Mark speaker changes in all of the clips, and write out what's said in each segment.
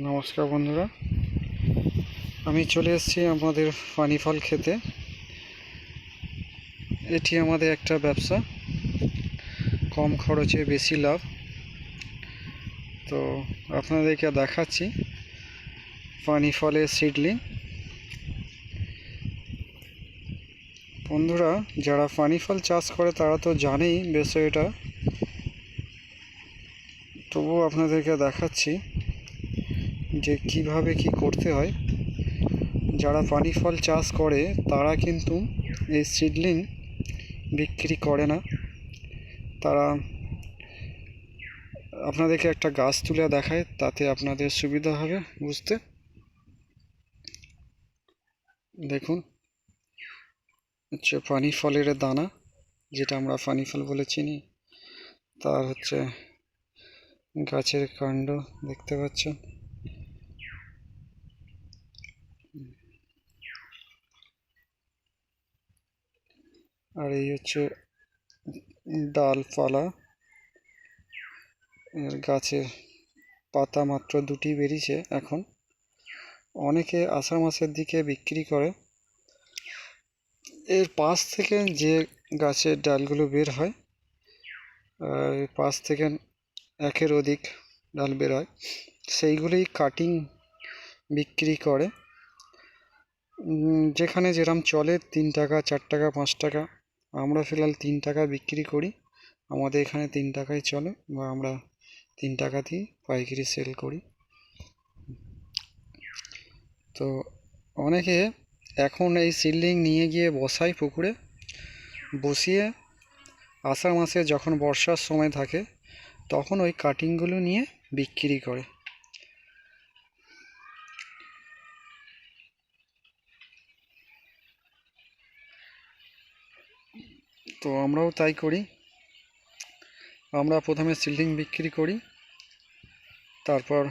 Speaker 1: নমস্কার বন্ধুরা। আমি চলে এসেছি আমাদের পানি ফল খেতে। এটি আমাদের একটা ব্যবসা। কম খরচে বেশি লাভ। তো আপনাদেরকে দেখাচ্ছি পানি ফলের সিডলিং। বন্ধুরা, যারা পানি ফল চাষ করে তারা তো জানেই বিষয়টা তবুও আপনাদেরকে দেখাচ্ছি। যে কীভাবে কি করতে হয়। যারা পানি ফল চাষ করে, তারা কিন্তু এই সিডলিং বিক্রি করে না। তারা আপনাদেরকে একটা গাছ তুলে দেখায়, তাতে আপনাদের সুবিধা হবে বুঝতে। দেখুন, হচ্ছে পানি ফলের দানা, যেটা আমরা পানি ফল বলে চিনি। তার হচ্ছে গাছের কাণ্ড দেখতে পাচ্ছেন। আর এই হচ্ছে ডালপালা। এর গাছের পাতা মাত্র দুটি বেরিয়েছে এখন। অনেকে আষাঢ় মাসের দিকে বিক্রি করে। এর পাশ থেকে যে গাছের ডালগুলো বের হয়, আর পাশ থেকে একের অধিক ডাল বের হয়, সেইগুলোই কাটিং বিক্রি করে। যেখানে যেরম চলে, তিন টাকা, চার টাকা, পাঁচ টাকা। আমরা ফিলহাল তিন টাকা বিক্রি করি। আমাদের এখানে তিন টাকায় চলে বা আমরা তিন টাকা টাকাতেই পাইকারি সেল করি। তো অনেকে এখন এই সিল্ডিং নিয়ে গিয়ে বসায় পুকুরে। বসিয়ে আষাঢ় মাসে যখন বর্ষার সময় থাকে, তখন ওই কাটিংগুলো নিয়ে বিক্রি করে। তো আমরাও তাই করি। আমরা প্রথমে সিল্ডিং বিক্রি করি, তারপর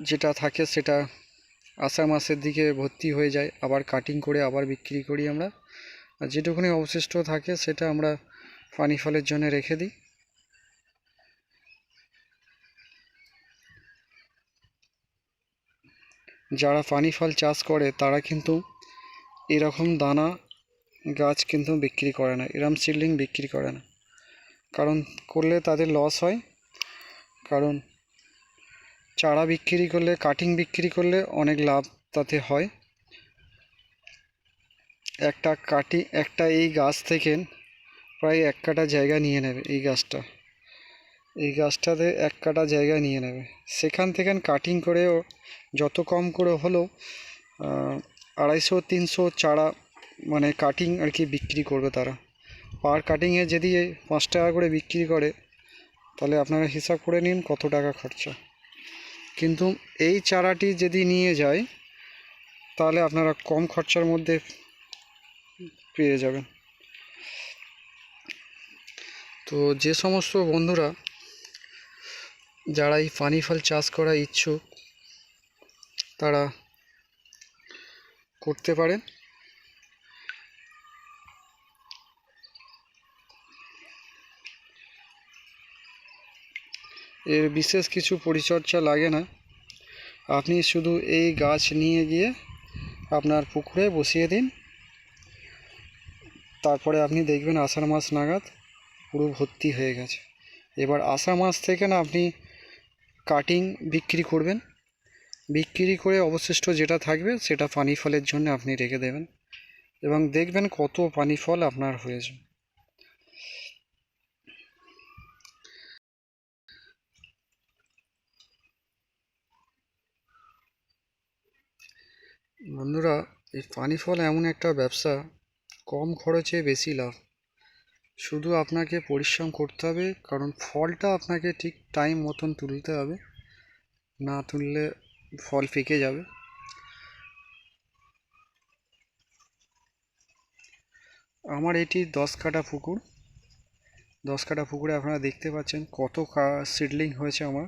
Speaker 1: যেটা থাকে সেটা আষাঢ় মাসের দিকে ভর্তি হয়ে যায়, আবার কাটিং করে আবার বিক্রি করি আমরা। আর যেটুকুনি অবশিষ্ট থাকে সেটা আমরা পানি ফলের জন্য রেখে দিই। যারা পানি ফল চাষ করে তারা কিন্তু এরকম দানা গাছ কিন্তু বিক্রি করে না, এরম সিডলিং বিক্রি করে না। কারণ করলে তাদের লস হয়, কারণ চারা বিক্রি করলে কাটিং বিক্রি করলে অনেক লাভ তাতে হয়। একটা কাটি একটা এই গাছ থেকে প্রায় এক কাটা জায়গা নিয়ে নেবে এই গাছটা। এই গাছটাতে এক কাটা জায়গা নিয়ে নেবে। সেখান থেকে কাটিং করেও যত কম করে হলেও আড়াইশো, তিনশো চারা মানে কাটিং আর কি বিক্রি করবে তারা। পার কাটিংয়ে যদি পাঁচ টাকা করে বিক্রি করে, তাহলে আপনারা হিসাব করে নিন কত টাকা খরচা। কিন্তু এই চারাটি যদি নিয়ে যায়, তাহলে আপনারা কম খরচার মধ্যে পেয়ে যাবেন। তো যে সমস্ত বন্ধুরা যারা এই পানি ফল চাষ করা ইচ্ছুক, তারা করতে পারেন। এর বিশেষ কিছু পরিচর্যা লাগে না। আপনি শুধু এই গাছ নিয়ে গিয়ে আপনার পুকুরে বসিয়ে দিন। তারপরে আপনি দেখবেন আষাঢ় মাস নাগাদ পুরো ভর্তি হয়ে গেছে। এবার আষাঢ় মাস থেকে না আপনি কাটিং বিক্রি করবেন। বিক্রি করে অবশিষ্ট যেটা থাকবে সেটা পানি ফলের জন্য আপনি রেখে দেবেন। এবং দেখবেন কত পানি ফল আপনার হয়েছে। বন্ধুরা, এই পানি ফল এমন একটা ব্যবসা, কম খরচে বেশি লাভ। শুধু আপনাকে পরিশ্রম করতে হবে, কারণ ফলটা আপনাকে ঠিক টাইম মতন তুলতে হবে। না তুললে ফল পেকে যাবে। আমার এটি দশ কাটা পুকুর। দশ কাটা পুকুরে আপনারা দেখতে পাচ্ছেন কত সিডলিং হয়েছে আমার।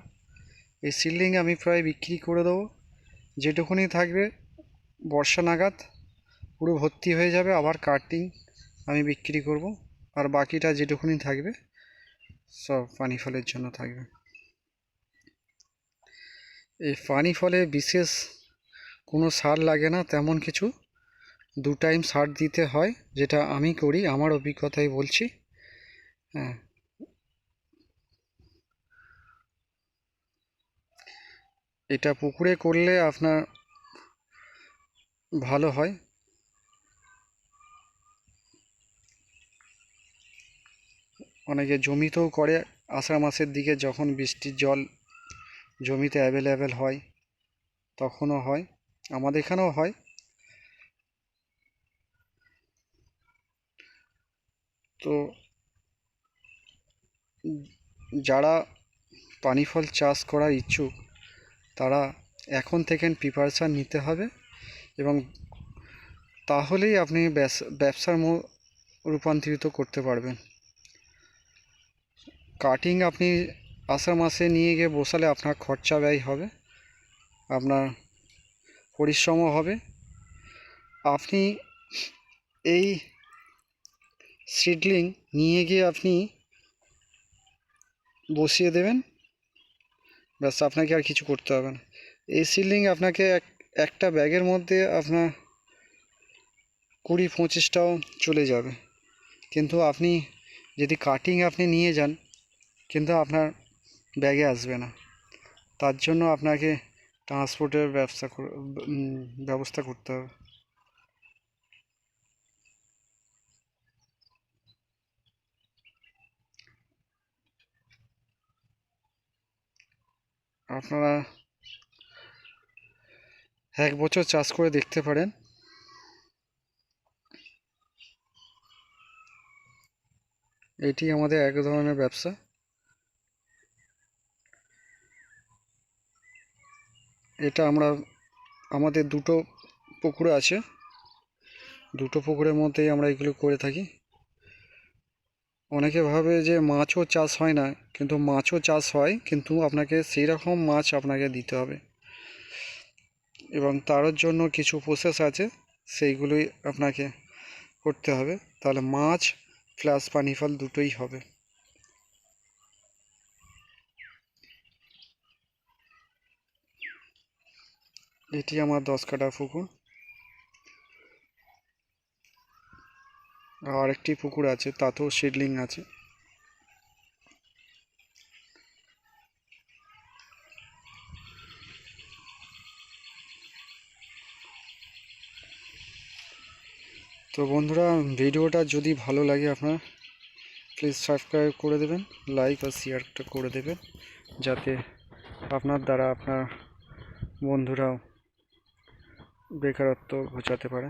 Speaker 1: এই সিডলিং আমি প্রায় বিক্রি করে দেবো। যেটুকুনি থাকবে বর্ষা নাগাদ, পুরো ভর্তি হয়ে যাবে আবার কাটিং আমি বিক্রি করব। আর বাকিটা যেটুকুনি থাকবে, সব পানি ফলের জন্য থাকবে। এই পানি ফলে বিশেষ কোনো সার লাগে না, তেমন কিছু দু টাইম সার দিতে হয়, যেটা আমি করি, আমার অভিজ্ঞতায় বলছি। হ্যাঁ। এটা পুকুরে করলে আপনার ভালো হয়। অনেকে জমিতেও করে, আষাঢ় মাসের দিকে যখন বৃষ্টির জল জমিতে অ্যাভেলেবেল হয়, তখনও হয়, আমাদের এখানেও হয়। তো যারা পানি ফল চাষ করার ইচ্ছুক, তারা এখন থেকে প্রিপারেশান নিতে হবে। এবং তাহলেই আপনি ব্যবসা- ব্যবসার রূপান্তরিত করতে পারবেন। কাটিং আপনি আষাঢ় মাসে নিয়ে গিয়ে বসালে আপনার খরচা ব্যয় হবে, আপনার পরিশ্রমও হবে। আপনি এই সিডলিং নিয়ে গিয়ে আপনি বসিয়ে দেবেন, ব্যাস আপনাকে আর কিছু করতে হবে না। এই সিডলিং আপনাকে এক একটা ব্যাগের মধ্যে আপনার কুড়ি পঁচিশটাও চলে যাবে। কিন্তু আপনি যদি কাটিং আপনি নিয়ে যান, কিন্তু আপনার ব্যাগে আসবে না। তার জন্য আপনাকে ট্রান্সপোর্টের ব্যবসা ব্যবস্থা করতে হবে। আপনারা এক বছর চাষ করে দেখতে পারেন। এটি আমাদের এক ধরনের ব্যবসা। এটা আমরা, আমাদের দুটো পুকুর আছে। দুটো পুকুরের মধ্যেই আমরা এগুলো করে থাকি। অনেকে ভাবে যে মাছও চাষ হয় না, কিন্তু মাছও চাষ হয়, কিন্তু আপনাকে সেই রকম মাছ আপনাকে দিতে হবে। এবং তার জন্য কিছু প্রসেস আছে, সেইগুলোই আপনাকে করতে হবে। তাহলে মাছ প্লাস পানি ফল দুটোই হবে। এটি আমার দশ কাটা পুকুর। আর একটি পুকুর আছে, তাতেও সিডলিং আছে। তো বন্ধুরা, ভিডিওটা যদি ভালো লাগে আপনার প্লিজ সাবস্ক্রাইব করে দেবেন লাইক আর শেয়ারটা করে দেবেন, যাতে আপনার দ্বারা আপনার বন্ধুরাও বেকারত্ব ঘোচাতে পারে।